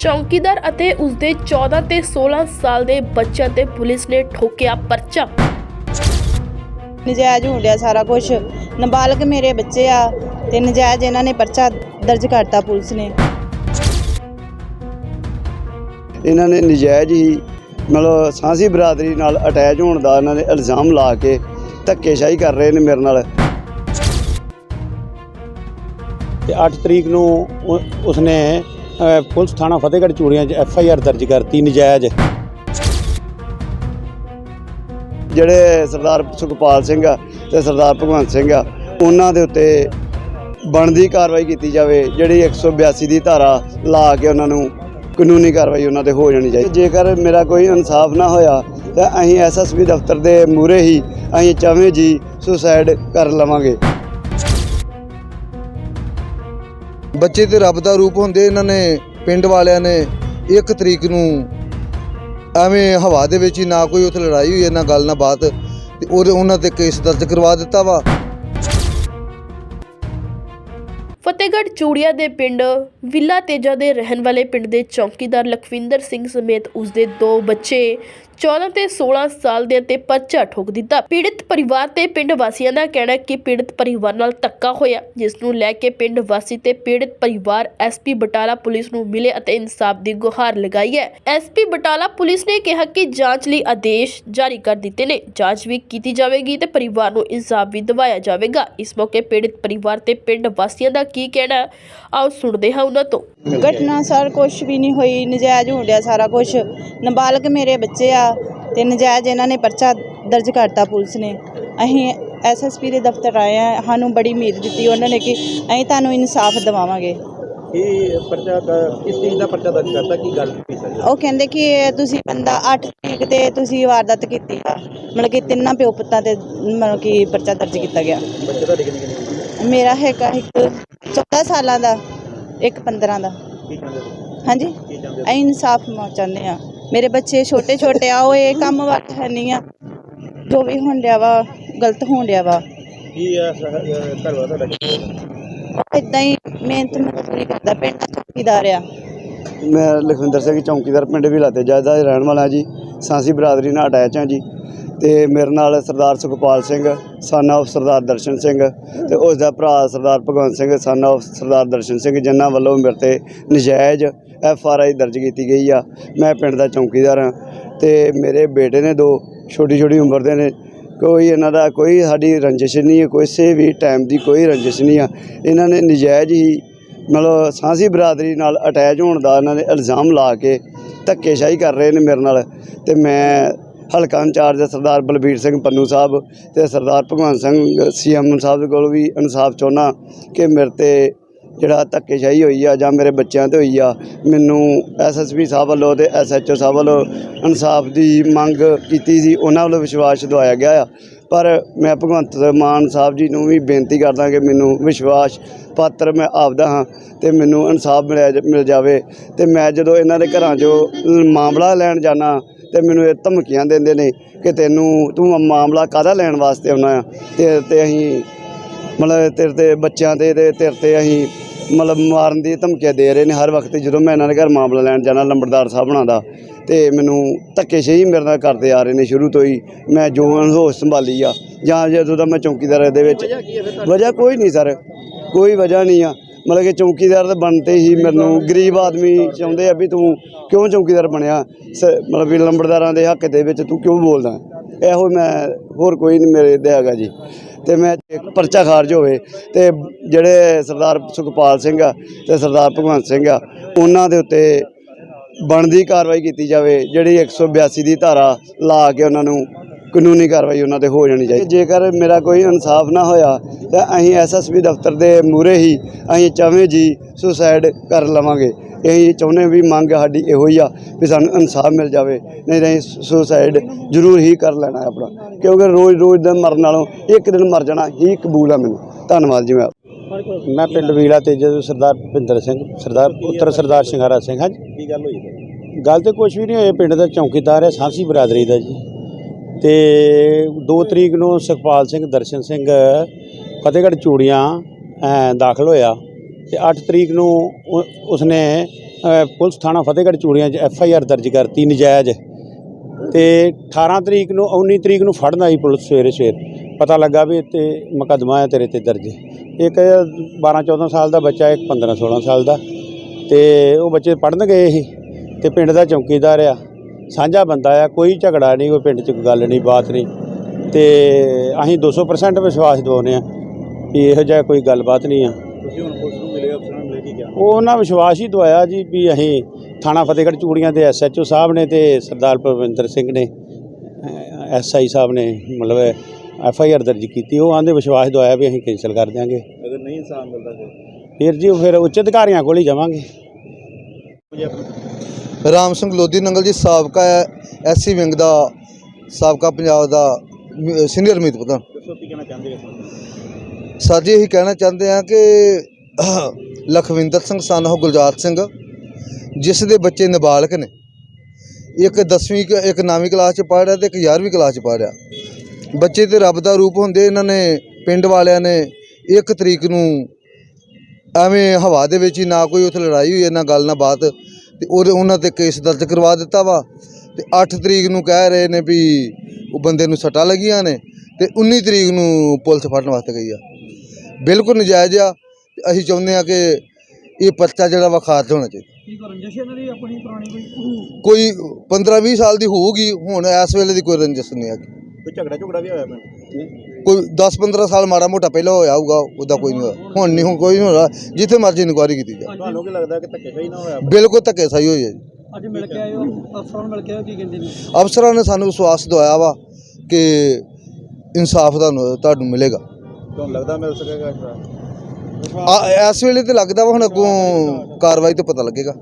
ਚੌਕੀਦਾਰ ਅਤੇ ਉਸਦੇ 14 ਤੇ 16 ਸਾਲ ਦੇ ਬੱਚਿਆਂ ਤੇ ਪੁਲਿਸ ਨੇ ਠੋਕਿਆ ਪਰਚਾ। ਨਜਾਇਜ਼ ਹੋਣ ਡਿਆ ਸਾਰਾ ਕੁਝ ਨਾਬਾਲਗ ਮੇਰੇ ਬੱਚੇ ਆ ਤੇ ਨਜਾਇਜ਼ ਇਹਨਾਂ ਨੇ ਪਰਚਾ ਦਰਜ ਕਰਤਾ ਪੁਲਿਸ ਨੇ। ਇਹਨਾਂ ਨੇ ਨਜਾਇਜ਼ ਹੀ ਮਤਲਬ ਸਾਂਸੀ ਬਰਾਦਰੀ ਨਾਲ ਅਟੈਚ ਹੋਣ ਦਾ ਇਹਨਾਂ ਨੇ ਇਲਜ਼ਾਮ ਲਾ ਕੇ ਧੱਕੇਸ਼ਾਹੀ ਕਰ ਰਹੇ ਨੇ ਮੇਰੇ ਨਾਲ। ਤੇ 8 ਤਰੀਕ ਨੂੰ ਉਸਨੇ ਪੁਲਿਸ ਥਾਣਾ ਫਤਿਹਗੜ੍ਹ ਚੂੜੀਆਂ 'ਚ ਐਫ ਆਈ ਆਰ ਦਰਜ ਕਰਤੀ ਨਜਾਇਜ਼। ਜਿਹੜੇ ਸਰਦਾਰ ਸੁਖਪਾਲ ਸਿੰਘ ਆ ਤੇ ਸਰਦਾਰ ਭਗਵੰਤ ਸਿੰਘ ਆ, ਉਹਨਾਂ ਦੇ ਉੱਤੇ ਬਣਦੀ ਕਾਰਵਾਈ ਕੀਤੀ ਜਾਵੇ, ਜਿਹੜੀ 182 ਦੀ ਧਾਰਾ ਲਾ ਕੇ ਉਹਨਾਂ ਨੂੰ ਕਾਨੂੰਨੀ ਕਾਰਵਾਈ ਉਹਨਾਂ ਤੇ ਹੋ ਜਾਣੀ ਚਾਹੀਦੀ। ਜੇਕਰ ਮੇਰਾ ਕੋਈ ਇਨਸਾਫ ਨਾ ਹੋਇਆ, ਤਾਂ ਅਸੀਂ ਐਸਐਸਪੀ ਦਫ਼ਤਰ ਦੇ ਮੂਹਰੇ ਹੀ ਅਸੀਂ ਚਾਵੇਂ ਜੀ ਸੁਸਾਈਡ ਕਰ ਲਵਾਂਗੇ। ਬੱਚੇ ਤੇ ਰੱਬ ਦਾ ਰੂਪ ਹੁੰਦੇ ਇਹਨਾਂ ਨੇ, ਪਿੰਡ ਵਾਲਿਆਂ ਨੇ, ਇੱਕ ਤਰੀਕ ਨੂੰ ਐਵੇਂ ਹਵਾ ਦੇ ਵਿੱਚ ਹੀ ਨਾ ਕੋਈ ਉੱਥੇ ਲੜਾਈ ਹੋਈ ਹੈ ਗੱਲ ਨਾ ਬਾਤ, ਤੇ ਉਹਦੇ ਉਹਨਾਂ ਤੇ ਕੇਸ ਦਰਜ ਕਰਵਾ ਦਿੱਤਾ ਵਾ। ਫਤਿਹਗੜ੍ਹ ਚੂੜੀਆ ਦੇ ਪਿੰਡ ਵਿਲਾ ਤੇਜਾ ਦੇ ਰਹਿਣ ਵਾਲੇ ਪਿੰਡ ਦੇ ਚੌਕੀਦਾਰ ਲਖਵਿੰਦਰ ਸਿੰਘ ਸਮੇਤ ਉਸਦੇ ਦੋ ਬੱਚੇ 14 ਤੇ 16 ਸਾਲ ਦੇ ਤੇ ਪਰਚਾ ਠੋਕ ਦਿੱਤਾ। ਪੀੜਿਤ ਪਰਿਵਾਰ ਤੇ ਪਿੰਡ ਵਾਸੀਆਂ ਦਾ ਕਹਿਣਾ ਕਿ ਪੀੜਿਤ ਪਰਿਵਾਰ ਨਾਲ ਧੱਕਾ ਹੋਇਆ। ਜਿਸ ਨੂੰ ਲੈ ਕੇ ਪਿੰਡ ਵਾਸੀ ਤੇ ਪੀੜਿਤ ਪਰਿਵਾਰ ਐਸਪੀ ਬਟਾਲਾ ਪੁਲਿਸ ਨੂੰ ਮਿਲੇ ਅਤੇ ਇਨਸਾਫ ਦੀ ਗੁਹਾਰ ਲਗਾਈ ਹੈ। ਐਸਪੀ ਬਟਾਲਾ ਪੁਲਿਸ ਨੇ ਕਿਹਾ ਕਿ ਜਾਂਚ ਲਈ ਆਦੇਸ਼ ਜਾਰੀ ਕਰ ਦਿੱਤੇ ਨੇ। ਜਾਂਚ ਵੀ ਕੀਤੀ ਜਾਵੇਗੀ ਤੇ ਪਰਿਵਾਰ ਨੂੰ ਇਨਸਾਫ ਵੀ ਦਿਵਾਇਆ ਜਾਵੇਗਾ। ਇਸ ਮੌਕੇ ਪੀੜਿਤ ਪਰਿਵਾਰ ਤੇ ਪਿੰਡ ਵਾਸੀਆਂ ਦਾ ਕੀ ਕਹਿਣਾ ਹੈ? ਆਓ ਸੁਣਦੇ ਹਾਂ ਉਹਨਾਂ ਤੋਂ। ਘਟਨਾ ਸਰ ਕੁਛ ਵੀ ਨਹੀਂ ਹੋਈ, ਨਜਾਇਜ਼ ਹੋਣ ਡਿਆ ਸਾਰਾ ਕੁਝ ਨਾਬਾਲਗ ਮੇਰੇ ਬੱਚੇ ਆ ਤੇ ਨਜਾਇਜ਼ ਇਹਨਾਂ ਨੇ ਪਰਚਾ ਦਰਜ ਕਰਤਾ ਪੁਲਿਸ ਨੇ। ਅਸੀਂ ਐਸਐਸਪੀ ਦੇ ਦਫ਼ਤਰ ਆਏ ਆ ਸਾਨੂੰ ਬੜੀ ਉਮੀਦ ਦਿੱਤੀ ਉਹਨਾਂ ਨੇ ਕਿ ਅਸੀਂ ਤੁਹਾਨੂੰ ਇਨਸਾਫ ਦਿਵਾਵਾਂਗੇ। ਇਹ ਪਰਚਾ ਕ- ਕਿਸ ਚੀਜ਼ ਦਾ ਪਰਚਾ ਦਰਜ ਕਰਤਾ ਕੀ ਗੱਲ ਹੋਈ ਸਰ? ਉਹ ਕਹਿੰਦੇ ਕਿ ਇਹ ਤੁਸੀਂ ਬੰਦਾ 8 ਤਰੀਕ ਤੇ ਤੁਸੀਂ ਵਾਰਦਾਤ ਕੀਤੀ ਆ। ਮਤਲਬ ਕਿ ਤਿੰਨਾਂ ਪਿਓ ਪੁੱਤਾਂ ਤੇ ਮਤਲਬ ਕਿ ਪਰਚਾ ਦਰਜ ਕੀਤਾ ਗਿਆ। ਬੱਚੇ ਤੁਹਾਡੇ ਕਿੰਨੇ ਕਿੰਨੇ ਮੇਰਾ ਹੈਗਾ ਇੱਕ 14 ਸਾਲਾਂ ਦਾ ਇੱਕ 15 ਦਾ। ਕੀ ਚਾਹੁੰਦੇ ਹੋ ਹਾਂਜੀ। ਕੀ ਚਾਹੁੰਦੇ ਹੋ ਅਸੀਂ ਇਨਸਾਫ ਚਾਹੁੰਦੇ ਆ ਮੇਰੇ ਬੱਚੇ ਛੋਟੇ ਛੋਟੇ ਆ ਉਹ ਇਹ ਕੰਮ ਵੱਲ ਹੈ ਨਹੀਂ ਆ। ਜੋ ਵੀ ਹੋਣ ਡਿਆ ਵਾ ਗਲਤ ਹੋਣ ਡਿਆ ਵਾ। ਕੀ ਆ ਸ- ਅਹ ਘਰ ਵਾ ਤੁਹਾਡਾ? ਇਦਾਂ ਹੀ ਮਿਹਨਤ ਮਜ਼ਦੂਰੀ ਕਰਦਾ ਪਿੰਡ ਚੌਕੀਦਾਰ ਆ। ਮੈਂ ਲਖਵਿੰਦਰ ਸਿੰਘ ਚੌਂਕੀਦਾਰ ਪਿੰਡ ਵਿਲਾ ਤੇ ਦਾ ਰਹਿਣ ਵਾਲਾ ਜੀ ਸਾਂਸੀ ਬਰਾਦਰੀ ਨਾਲ ਅਟੈਚ ਹਾਂ ਜੀ। ਤੇ ਮੇਰੇ ਨਾਲ ਸਰਦਾਰ ਸੁਖਪਾਲ ਸਿੰਘ son of ਸਰਦਾਰ ਦਰਸ਼ਨ ਸਿੰਘ ਤੇ ਉਸ ਦਾ ਭਰਾ ਸਰਦਾਰ ਭਗਵੰਤ ਸਿੰਘ son of ਸਰਦਾਰ ਦਰਸ਼ਨ ਸਿੰਘ ਜਿਨ੍ਹਾਂ ਵੱਲੋਂ ਮੇਰੇ ਤੇ ਨਜਾਇਜ਼ ਐਫ ਆਰ ਆਈ ਦਰਜ ਕੀਤੀ ਗਈ ਆ। ਮੈਂ ਪਿੰਡ ਦਾ ਚੌਂਕੀਦਾਰ ਹਾਂ ਤੇ ਮੇਰੇ ਬੇਟੇ ਨੇ ਦੋ, ਛੋਟੀ ਛੋਟੀ ਉਮਰ ਦੇ ਨੇ। ਕੋਈ ਇਹਨਾਂ ਦਾ ਕੋਈ ਸਾਡੀ ਰੰਜਿਸ਼ ਨਹੀਂ ਹੈ ਕਿਸੇ ਵੀ ਟਾਈਮ ਦੀ ਕੋਈ ਰੰਜਿਸ਼ ਨਹੀਂ ਆ। ਇਹਨਾਂ ਨੇ ਨਜਾਇਜ਼ ਹੀ ਮਤਲਬ ਸਾਂਸੀ ਬਰਾਦਰੀ ਨਾਲ ਅਟੈਚ ਹੋਣ ਦਾ ਇਹਨਾਂ ਨੇ ਇਲਜ਼ਾਮ ਲਾ ਕੇ ਧੱਕੇਸ਼ਾਹੀ ਕਰ ਰਹੇ ਨੇ ਮੇਰੇ ਨਾਲ। ਤੇ ਮੈਂ ਹਲਕਾ ਇੰਚਾਰਜ ਸਰਦਾਰ ਬਲਬੀਰ ਸਿੰਘ ਪੰਨੂ ਸਾਹਿਬ ਤੇ ਸਰਦਾਰ ਭਗਵੰਤ ਸਿੰਘ ਸੀਐਮ ਸਾਹਿਬ ਕੋਲ ਵੀ ਇਨਸਾਫ ਚਾਹੁੰਦਾ ਕਿ ਮੇਰੇ ਤੇ ਜਿਹੜਾ ਧੱਕੇਸ਼ਾਹੀ ਹੋਈ ਆ ਜਾਂ ਮੇਰੇ ਬੱਚਿਆਂ ਤੇ ਹੋਈ ਆ, ਮੈਨੂੰ ਐਸਐਸਪੀ ਸਾਹਿਬ ਵੱਲੋਂ ਤੇ ਐਸਐਚਓ ਸਾਹਿਬ ਵੱਲੋਂ ਇਨਸਾਫ ਦੀ ਮੰਗ ਕੀਤੀ ਸੀ, ਉਹਨਾਂ ਵੱਲੋਂ ਵਿਸ਼ਵਾਸ ਦਵਾਇਆ ਗਿਆ ਆ। ਪਰ ਮੈਂ ਭਗਵੰਤ ਮਾਨ ਸਾਹਿਬ ਜੀ ਨੂੰ ਵੀ ਬੇਨਤੀ ਕਰਦਾ ਕਿ ਮੈਨੂੰ ਵਿਸ਼ਵਾਸ ਪਾਤਰ ਮੈਂ ਆਪਦਾ ਹਾਂ ਤੇ ਮੈਨੂੰ ਇਨਸਾਫ ਮਿਲਿਆ ਜ- ਮਿਲ ਜਾਵੇ ਤੇ ਮੈਂ ਜਦੋਂ ਇਹਨਾਂ ਦੇ ਘਰਾਂ 'ਚੋਂ ਮਾਮਲਾ ਲੈਣ ਜਾਣਾ ਤੇ ਮੈਨੂੰ ਇਹ ਧਮਕੀਆਂ ਦਿੰਦੇ ਨੇ ਕਿ ਤੈਨੂੰ ਤੂੰ ਮਾਮਲਾ ਕਾਹਦਾ ਲੈਣ ਵਾਸਤੇ ਆਉਣਾ ਆ? ਤੇ ਤੇ ਅਸੀਂ ਮਤਲਬ ਤੇਰੇ ਤੇ ਬੱਚਿਆਂ ਤੇ ਤੇ ਤੇਰੇ ਤੇ ਅਸੀਂ ਮਤਲਬ ਮਾਰਨ ਦੀ ਧਮਕੀਆਂ ਦੇ ਰਹੇ ਨੇ ਹਰ ਵਕਤ ਜਦੋਂ ਮੈਂ ਇਹਨਾਂ ਦੇ ਘਰ ਮਾਮਲਾ ਲੈਣ ਜਾਣਾ ਲੰਬੜਦਾਰ ਸਾਹਿਬ ਹੁਣਾਂ ਦਾ ਤੇ ਮੈਨੂੰ ਧੱਕੇਸ਼ਾਹੀ ਮੇਰੇ ਨਾਲ ਕਰਦੇ ਆ ਰਹੇ ਨੇ ਸ਼ੁਰੂ ਤੋਂ ਹੀ। ਮੈਂ ਜੋ ਹੋਸ਼ ਸੰਭਾਲੀ ਆ ਜਾਂ ਜਦੋਂ ਦਾ ਮੈਂ ਚੌਕੀਦਾਰ ਦੇ ਵਿੱਚ ਵਜ੍ਹਾ ਕੋਈ ਨਹੀਂ ਸਰ। ਕੋਈ ਵਜ੍ਹਾ ਨਹੀਂ ਆ। ਮਤਲਬ ਕਿ ਚੌਕੀਦਾਰ ਦੇ ਬਣਤੇ ਹੀ ਮੈਨੂੰ ਗਰੀਬ ਆਦਮੀ ਚਾਹੁੰਦੇ ਆ ਵੀ ਤੂੰ ਕਿਉਂ ਚੌਕੀਦਾਰ ਬਣਿਆ? ਮਤਲਬ ਵੀ ਲੰਬੜਦਾਰਾਂ ਦੇ ਹੱਕ ਦੇ ਵਿੱਚ ਤੂੰ ਕਿਉਂ ਬੋਲਦਾ? ਇਹੋ ਮੈਂ ਹੋਰ ਕੋਈ ਨਹੀਂ ਮੇਰੇ ਦੇ ਹੈਗਾ ਜੀ। ਤੇ ਮੈਂ ਪਰਚਾ ਖਾਰਜ ਹੋਵੇ ਤੇ ਜਿਹੜੇ ਸਰਦਾਰ ਸੁਖਪਾਲ ਸਿੰਘ ਆ ਤੇ ਸਰਦਾਰ ਭਗਵੰਤ ਸਿੰਘ ਆ, ਉਹਨਾਂ ਦੇ ਉੱਤੇ ਬਣਦੀ ਕਾਰਵਾਈ ਕੀਤੀ ਜਾਵੇ, ਜਿਹੜੀ 182 ਦੀ ਧਾਰਾ ਲਾ ਕੇ ਉਹਨਾਂ ਨੂੰ ਕਾਨੂੰਨੀ ਕਾਰਵਾਈ ਉਹਨਾਂ ਤੇ ਹੋ ਜਾਣੀ ਚਾਹੀਦੀ। ਜੇਕਰ ਮੇਰਾ ਕੋਈ ਇਨਸਾਫ ਨਾ ਹੋਇਆ, ਤਾਂ ਅਸੀਂ ਐਸਐਸਪੀ ਦਫ਼ਤਰ ਦੇ ਮੂਹਰੇ ਹੀ ਅਸੀਂ ਚਾਵੇਂ ਜੀ ਸੁਸਾਈਡ ਕਰ ਲਵਾਂਗੇ। ਅਸੀਂ ਚਾਹੁੰਦੇ ਵੀ ਮੰਗ ਸਾਡੀ ਇਹੋ ਹੀ ਆ ਵੀ ਸਾਨੂੰ ਇਨਸਾਫ ਮਿਲ ਜਾਵੇ ਨਹੀਂ ਤਾਂ ਸੁਸਾਈਡ ਜ਼ਰੂਰ ਹੀ ਕਰ ਲੈਣਾ ਆਪਣਾ। ਕਿਉਂਕਿ ਰੋਜ਼ ਰੋਜ਼ ਦਾ ਮਰਨ ਨਾਲੋਂ ਇੱਕ ਦਿਨ ਮਰ ਜਾਣਾ ਹੀ ਕਬੂਲ ਆ ਮੈਨੂੰ। ਧੰਨਵਾਦ ਜੀ ਮੈਂ। ਮੈਂ ਪਿੰਡ ਵੀਲਾ ਤੇ ਜਦੋਂ ਸਰਦਾਰ ਭਿੰਦਰ ਸਿੰਘ ਸਰਦਾਰ ਪੁੱਤਰ ਸਰਦਾਰ ਸਿੰਘਾਰਾ ਸਿੰਘ ਹਾਂ ਜੀ। ਕੀ ਗੱਲ ਹੋਈ? ਗੱਲ ਤੇ ਕੁਝ ਵੀ ਨਹੀਂ ਹੋਈ ਪਿੰਡ ਦਾ ਚੌਕੀਦਾਰ ਹੈ ਸਾਂਸੀ ਬਰਾਦਰੀ ਦਾ ਜੀ। ਤੇ 2 ਤਰੀਕ ਨੂੰ ਸੁਖਪਾਲ ਸਿੰਘ ਦਰਸ਼ਨ ਸਿੰਘ ਫਤਿਹਗੜ੍ਹ ਚੂੜੀਆਂ ਦਾਖਲ ਹੋਇਆ। ਤੇ 8 ਤਰੀਕ ਨੂੰ ਉ- ਉਸਨੇ ਪੁਲਿਸ ਥਾਣਾ ਫਤਿਹਗੜ੍ਹ ਚੂੜੀਆਂ 'ਚ ਐਫ ਆਈ ਆਰ ਦਰਜ ਕਰਤੀ ਨਜਾਇਜ਼ ਤੇ 18 ਤਰੀਕ ਨੂੰ 19 ਤਰੀਕ ਨੂੰ ਫੜਨ ਆਈ ਪੁਲਿਸ ਸਵੇਰੇ ਸਵੇਰ। ਪਤਾ ਲੱਗਾ ਵੀ ਇੱਥੇ ਮੁਕੱਦਮਾ ਹੈ ਤੇਰੇ ਤੇ ਦਰਜ। ਇੱਕ 12 14 ਸਾਲ ਦਾ ਬੱਚਾ, ਇੱਕ 15 16 ਸਾਲ ਦਾ। ਤੇ ਉਹ ਬੱਚੇ ਪੜਨ ਗਏ ਸੀ ਤੇ ਪਿੰਡ ਦਾ ਚੌਕੀਦਾਰ ਆ। ਸਾਂਝਾ ਬੰਦਾ ਆ, ਕੋਈ ਝਗੜਾ ਨਹੀਂ, ਕੋਈ ਪਿੰਡ 'ਚ ਕੋਈ ਗੱਲ ਨਹੀਂ, ਬਾਤ ਨਹੀਂ। ਤੇ ਅਸੀਂ 200% ਵਿਸ਼ਵਾਸ ਦਿਵਾਉਂਦੇ ਆ ਵੀ ਇਹੋ ਜਿਹਾ ਕੋਈ ਗੱਲਬਾਤ ਨਹੀਂ ਆ। ਤੁਸੀਂ ਹੁਣ ਮਿਲੇ ਅਫਸਰਾਂ ਨੂੰ ਮਿਲੇ ਕੀ ਕਿਹਾ ਉਹ ਉਹਨਾਂ ਵਿਸ਼ਵਾਸ ਹੀ ਦਵਾਇਆ ਜੀ ਵੀ ਅਸੀਂ ਥਾਣਾ ਫਤਿਹਗੜ੍ਹ ਚੂੜੀਆਂ ਦੇ ਐਸਐਚਓ ਸਾਹਿਬ ਨੇ ਤੇ ਸਰਦਾਰ ਪ੍ਰਵਿੰਦਰ ਸਿੰਘ ਨੇ ਐਸਆਈ ਸਾਹਿਬ ਨੇ ਮਤਲਬ ਐਫ ਆਈ ਆਰ ਦਰਜ ਕੀਤੀ। ਉਹ ਆਂਦੇ ਵਿਸ਼ਵਾਸ ਦਵਾਇਆ ਵੀ ਅਸੀਂ ਕੈਂਸਲ ਕਰ ਦਿਆਂਗੇ। ਅਗਰ ਨਹੀਂ ਇਨਸਾਨ ਮਿਲਦਾ ਫਿਰ? ਜੀ ਉਹ ਫਿਰ ਉੱਚ ਅਧਿਕਾਰੀਆਂ ਕੋਲ ਹੀ ਜਾਵਾਂਗੇ। ਰਾਮ ਸਿੰਘ ਲੋਧੀ ਨੰਗਲ ਜੀ ਸਾਬਕਾ ਐਸਸੀ ਵਿੰਗ ਦਾ ਸਾਬਕਾ ਪੰਜਾਬ ਦਾ ਸੀਨੀਅਰ ਮੀਤ ਪ੍ਰਧਾਨ ਸਰ ਜੀ ਇਹੀ ਕਹਿਣਾ ਚਾਹੁੰਦੇ ਹਾਂ ਕਿ ਲਖਵਿੰਦਰ ਸਿੰਘ ਸਨ, ਉਹ ਗੁਲਜ਼ਾਰ ਸਿੰਘ, ਜਿਸ ਦੇ ਬੱਚੇ ਨਾਬਾਲਗ ਨੇ। ਇੱਕ 10ਵੀਂ ਕ- ਇੱਕ 9ਵੀਂ ਕਲਾਸ ਚ ਪੜ੍ਹ ਰਿਹਾ ਤੇ ਇੱਕ 11ਵੀਂ ਕਲਾਸ ਚ ਪੜ੍ਹ ਰਿਹਾ। ਬੱਚੇ ਤੇ ਰੱਬ ਦਾ ਰੂਪ ਹੁੰਦੇ, ਇਹਨਾਂ ਨੇ ਪਿੰਡ ਵਾਲਿਆਂ ਨੇ ਇੱਕ ਤਰੀਕ ਨੂੰ ਐਵੇਂ ਹਵਾ ਦੇ ਵਿੱਚ ਹੀ ਨਾ ਕੋਈ ਉੱਥੇ ਲੜਾਈ ਹੋਈ ਹੈ ਨਾ ਗੱਲ ਨਾਲ ਬਾਤ, ਤੇ ਉਹਦੇ, ਉਹਨਾਂ ਤੇ ਕੇਸ ਦਰਜ ਕਰਵਾ ਦਿੱਤਾ ਵਾ। ਤੇ 8 ਤਰੀਕ ਨੂੰ ਕਹਿ ਰਹੇ ਨੇ ਵੀ ਉਹ ਬੰਦੇ ਨੂੰ ਸੱਟਾਂ ਲੱਗੀਆਂ ਨੇ, ਤੇ 19 ਤਰੀਕ ਨੂੰ ਪੁਲਿਸ ਫੜਨ ਵਾਸਤੇ ਗਈ ਆ। ਬਿਲਕੁਲ ਨਜਾਇਜ਼ ਆ। ਅਸੀਂ ਚਾਹੁੰਦੇ ਆ ਕਿ ਇਹ ਪਰਚਾ ਜਿਹੜਾ ਵਾ ਖਾਰਜ ਹੋਣਾ ਚਾਹੀਦਾ। ਕੀ ਰੰਜਿਸ਼ ਇਹਨਾਂ ਦੀ ਆਪਣੀ ਪੁਰਾਣੀ ਕੋਈ? ਕੋਈ 15 20 ਸਾਲ ਦੀ ਹੋਊਗੀ ਹੁਣ ਇਸ ਵੇਲੇ ਦੀ ਕੋਈ ਰੰਜਿਸ਼ ਨਹੀਂ ਹੈਗੀ। ਕੋਈ ਝਗੜਾ ਝਗੜਾ ਵੀ ਹੋਇਆ ਪਿੰਡ ਕੋਈ 10 15 ਸਾਲ ਮਾੜਾ ਮੋਟਾ ਪਹਿਲਾਂ ਹੋਇਆ ਹੋਊਗਾ ਉਹਦਾ ਕੋਈ ਨਹੀਂ ਹੋਇਆ। ਹੁਣ ਨਹੀਂ ਹੁਣ ਕੋਈ ਨਹੀਂ ਹੋਣਾ। ਜਿੱਥੇ ਮਰਜ਼ੀ ਇਨਕੁਆਇਰੀ ਕੀਤੀ ਜਾ ਤੁਹਾਨੂੰ ਕੀ ਲੱਗਦਾ ਕਿ ਧੱਕੇ ਸਹੀ ਨਾ ਹੋਇਆ? ਬਿਲਕੁਲ ਧੱਕੇ ਸਹੀ ਹੋਈ ਹੈ ਜੀ। ਅੱਜ ਮਿਲ ਕੇ ਆਏ ਹੋ ਅਫਸਰਾਂ ਨੂੰ ਮਿਲ ਕੇ ਆਏ ਕੀ ਕਹਿੰਦੇ ਨੇ? ਅਫਸਰਾਂ ਨੇ ਸਾਨੂੰ ਵਿਸ਼ਵਾਸ ਦਵਾਇਆ ਵਾ ਕਿ ਇਨਸਾਫ ਤੁਹਾਨੂੰ ਤੁਹਾਨੂੰ ਮਿਲੇਗਾ। ਤੁਹਾਨੂੰ ਲੱਗਦਾ ਮਿਲ ਸਕੇਗਾ ਇਸ ਵਾਰ ਆ ਇਸ ਵੇਲੇ ਤੇ ਲੱਗਦਾ ਵਾ ਹੁਣ ਅੱਗੋਂ ਕਾਰਵਾਈ ਤੋਂ ਪਤਾ ਲੱਗੇਗਾ।